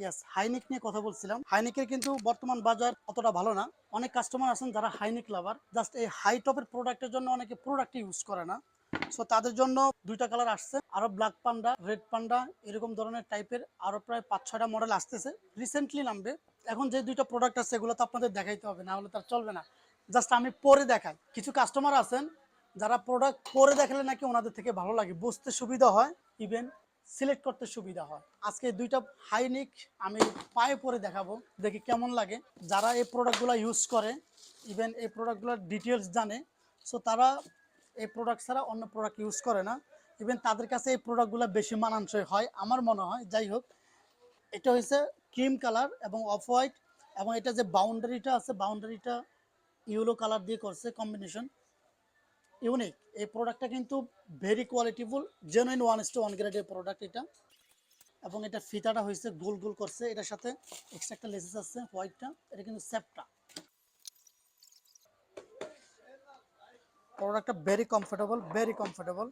ইয়াস high neck নিয়ে কথা বলছিলাম। হাইনিকের কিন্তু বর্তমান বাজার অতটা ভালো না। অনেক কাস্টমার আছেন যারা হাইনিক লাভার জাস্ট এই হাই টপের প্রোডাক্টের জন্য অনেকে প্রোডাক্ট ইউজ করে না। সো তাদের জন্য দুইটা কালার আসছে। আরও ব্ল্যাক পান্ডা রেড পান্ডা এরকম ধরনের টাইপের আরও প্রায় পাঁচ, ছয়টা মডেল আসতেছে। রিসেন্টলি নামবে। এখন যে দুইটা প্রোডাক্ট আছে, এগুলো তো আপনাদের দেখাইতে হবে, না হলে তার চলবে না। জাস্ট আমি পরে দেখাই। কিছু কাস্টমার আছেন, যারা প্রোডাক্ট পরে দেখালে নাকি ওনাদের থেকে ভালো লাগে। বুঝতে সুবিধা হয় ইভেন সিলেক্ট করতে সুবিধা হয়। আজকে দুইটা হাইনিক আমি পায়ে পরে দেখাবো, দেখি কেমন লাগে। যারা এই প্রোডাক্টগুলো ইউজ করে ইভেন এই প্রোডাক্টগুলোর ডিটেলস জানে সো তারা এই প্রোডাক্ট ছাড়া অন্য প্রোডাক্ট ইউজ করে না। ইভেন তাদের কাছে এই প্রোডাক্টগুলো বেশি মানানসই হয়, আমার মনে হয়। যাই হোক, এটা হয়েছে ক্রিম কালার এবং অফ হোয়াইট এবং এটা যে বাউন্ডারিটা আছে বাউন্ডারিটা ইয়েলো কালার দিয়ে করছে কম্বিনেশন ইউনিক এই প্রোডাক্টটা কিন্তু very qualityful genuine one two one গ্রেডের প্রোডাক্ট এটা। এবং এটা ফিতাটা হয়েছে, গোল গোল করছে। এটার সাথে এক্সট্রা একটা লেসেস আছে হোয়াইটটা এটা কিন্তু সেপটা প্রোডাক্টটা ভেরি কমফোর্টেবল ভেরি কমফোর্টেবল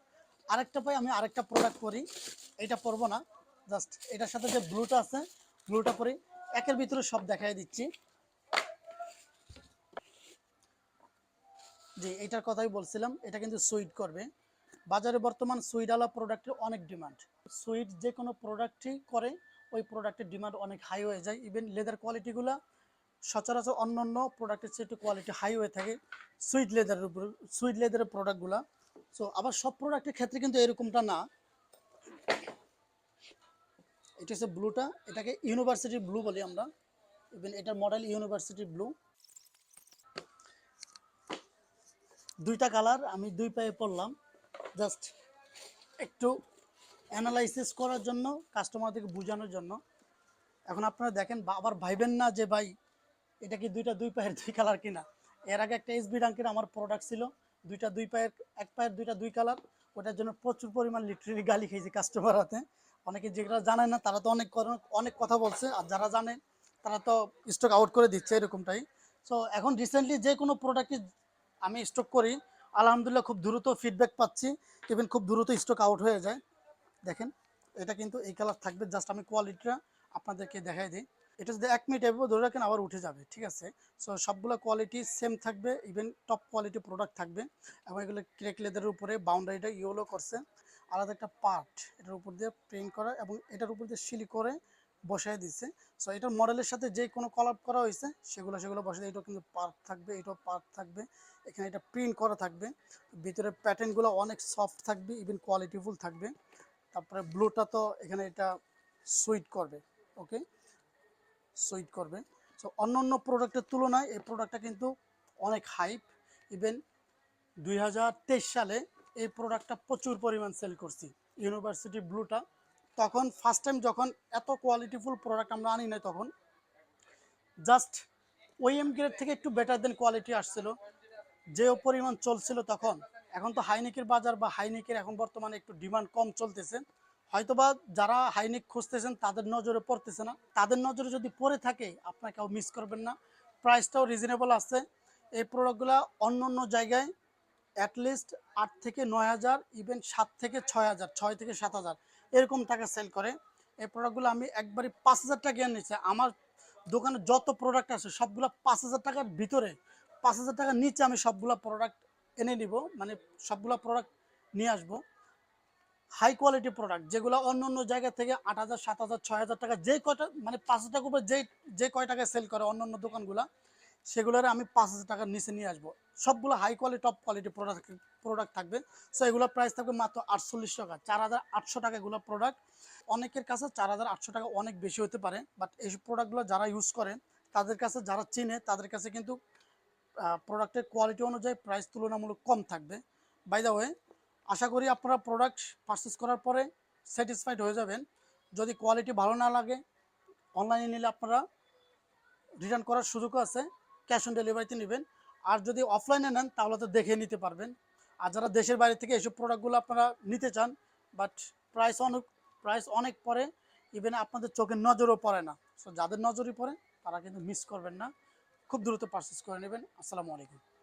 আরেকটা পাই আমি আরেকটা প্রোডাক্ট করি। এটা পরবো না। জাস্ট এটার সাথে যে ব্লুটা আছে ব্লুটা পরি। একের ভিতরে সব দেখাই দিচ্ছি। জি, এটার কথাই বলছিলাম, এটা কিন্তু সুইট করবে। বাজারে বর্তমান সুইডালা প্রোডাক্টের অনেক ডিমান্ড সুইট যে কোনো প্রোডাক্টই করে, ওই প্রোডাক্টের ডিমান্ড অনেক হাই হয়ে যায়। ইভেন লেদার কোয়ালিটিগুলো সচরাচর অন্য অন্য প্রোডাক্টের চেয়ে একটু কোয়ালিটি হাই হয়ে থাকে, সুইট লেদারের উপর, সুইট লেদারের প্রোডাক্টগুলো সো আবার সব প্রোডাক্টের ক্ষেত্রে কিন্তু এরকমটা না। এটা হচ্ছে ব্লুটা এটাকে ইউনিভার্সিটি ব্লু বলি আমরা। ইভেন এটার মডেল ইউনিভার্সিটি ব্লু দুইটা কালার আমি দুই পায়ে পড়লাম। জাস্ট একটু অ্যানালাইসিস করার জন্য কাস্টমারদেরকে বোঝানোর জন্য। এখন আপনারা দেখেন আবার ভাইবেন না যে ভাই, এটা কি দুইটা দুই পায়ের দুই কালার কিনা? এর আগে একটা এসবি ডাঙ্কের আমার প্রোডাক্ট ছিল, দুইটা দুই পায়ের, এক পায়ের দুইটা দুই কালার। ওটার জন্য প্রচুর পরিমাণ লিটারেলি গালি খেয়েছি কাস্টমার হাতে। অনেকে যেগুলো জানে না, তারা তো অনেক অনেক কথা বলছে। আর যারা জানে, তারা তো স্টক আউট করে দিচ্ছে এরকমটাই। সো এখন রিসেন্টলি যে কোনো প্রোডাক্টই আমি স্টক করি, আলহামদুলিল্লাহ খুব দ্রুত ফিডব্যাক পাচ্ছি। ইভেন খুব দ্রুত স্টক আউট হয়ে যায়। দেখেন, এটা কিন্তু এই কালার থাকবে জাস্ট আমি কোয়ালিটিটা আপনাদেরকে দেখাই দিই। এটা যদি এক মিনিট এভাবে ধরে রাখেন, আবার উঠে যাবে, ঠিক আছে? সো সবগুলো কোয়ালিটি সেম থাকবে ইভেন টপ কোয়ালিটি প্রোডাক্ট থাকবে। এবং এগুলো ক্রেক লেদারের উপরে বাউন্ডারিটা ইয়েলো করছে। আলাদা একটা পার্ট এটার উপর দিয়ে প্রিন্ট করা এবং এটার উপর দিয়ে সিলি করে বসায় দিচ্ছে সো এটার মডেলের সাথে যে কোনো কলাপ করা হয়েছে, সেগুলো সেগুলো বসে দিয়ে এটাও কিন্তু পার্ট থাকবে, এটাও পার্ট থাকবে। এখানে এটা প্রিন্ট করা থাকবে। ভিতরে প্যাটার্নগুলো অনেক সফট থাকবে ইভেন কোয়ালিটিফুল থাকবে। তারপরে ব্লুটা তো এখানে এটা সুইট করবে ওকে সুইট করবে। সো অন্য অন্য প্রোডাক্টের তুলনায় এই প্রোডাক্টটা কিন্তু অনেক হাইপ ইভেন দুই হাজার তেইশ সালে এই প্রোডাক্টটা প্রচুর পরিমাণ সেল করছি। ইউনিভার্সিটি ব্লুটা তখন ফার্স্ট টাইম যখন এত কোয়ালিটিফুল প্রোডাক্ট আমরা আনি নাই তখন জাস্ট ওই এম গ্রেড থেকে একটু বেটার দেন কোয়ালিটি আসছিল। যে পরিমাণ চলছিল তখন, এখন তো হাইনিকের বাজার বা হাইনিকের এখন বর্তমানে একটু ডিমান্ড কম চলতেছে। হয়তোবা যারা হাইনিক খুঁজতেছেন, তাদের নজরে পড়তেছে না। তাদের নজরে যদি পড়ে থাকে আপনার কেউ মিস করবেন না। প্রাইসটাও রিজনেবল আছে। এই প্রোডাক্টগুলো অন্য অন্য জায়গায় অ্যাটলিস্ট আট থেকে নয় হাজার ইভেন সাত থেকে ছয় হাজার, ছয় থেকে সাত হাজার। এরকম টাকা সেল করে। এই প্রোডাক্টগুলো আমি একবারে পাঁচ হাজার টাকা নিচ্ছে আমার দোকানে যত প্রোডাক্ট আছে, সবগুলো পাঁচ হাজার টাকার ভিতরে, পাঁচ হাজার টাকার নিচে আমি সবগুলো প্রোডাক্ট এনে নিব। মানে সবগুলো প্রোডাক্ট নিয়ে আসব। হাই কোয়ালিটি প্রোডাক্ট যেগুলো অন্য অন্য জায়গা থেকে আট হাজার, সাত হাজার, ছয় হাজার টাকা যে কয়টা মানে পাঁচ হাজার টাকা উপরে যে যে কয় টাকায় সেল করে অন্য অন্য দোকানগুলো সেগুলোর আমি পাঁচ হাজার টাকার নিচে নিয়ে আসব। সবগুলো high quality top quality product product থাকবে। সো এগুলোর প্রাইস থাকবে মাত্র আটচল্লিশ টাকা। চার হাজার আটশো টাকা এগুলো প্রোডাক্ট অনেকের কাছে চার হাজার আটশো টাকা অনেক বেশি হতে পারে বাট এই প্রোডাক্টগুলো যারা ইউজ করে, তাদের কাছে যারা চিনে, তাদের কাছে কিন্তু প্রোডাক্টের কোয়ালিটি অনুযায়ী প্রাইস তুলনামূলক কম থাকবে। বাই দ্য ওয়ে আশা করি আপনারা প্রোডাক্ট পারচেস করার পরে স্যাটিসফাইড হয়ে যাবেন। যদি কোয়ালিটি ভালো না লাগে অনলাইনে নিলে আপনারা রিটার্ন করার সুযোগও আছে। ক্যাশ অন ডেলিভারিতে নেবেন। আর যদি অফলাইনে নেন, তাহলে তো দেখে নিতে পারবেন। আর যারা দেশের বাইরে থেকে এইসব প্রোডাক্টগুলো আপনারা নিতে চান, বাট প্রাইস অনেক প্রাইস অনেক পরে ইভেন আপনাদের চোখের নজরও পড়ে না। সো যাদের নজরই পড়ে, তারা কিন্তু মিস করবেন না। খুব দ্রুত পারচেস করে নেবেন। আসসালামু আলাইকুম।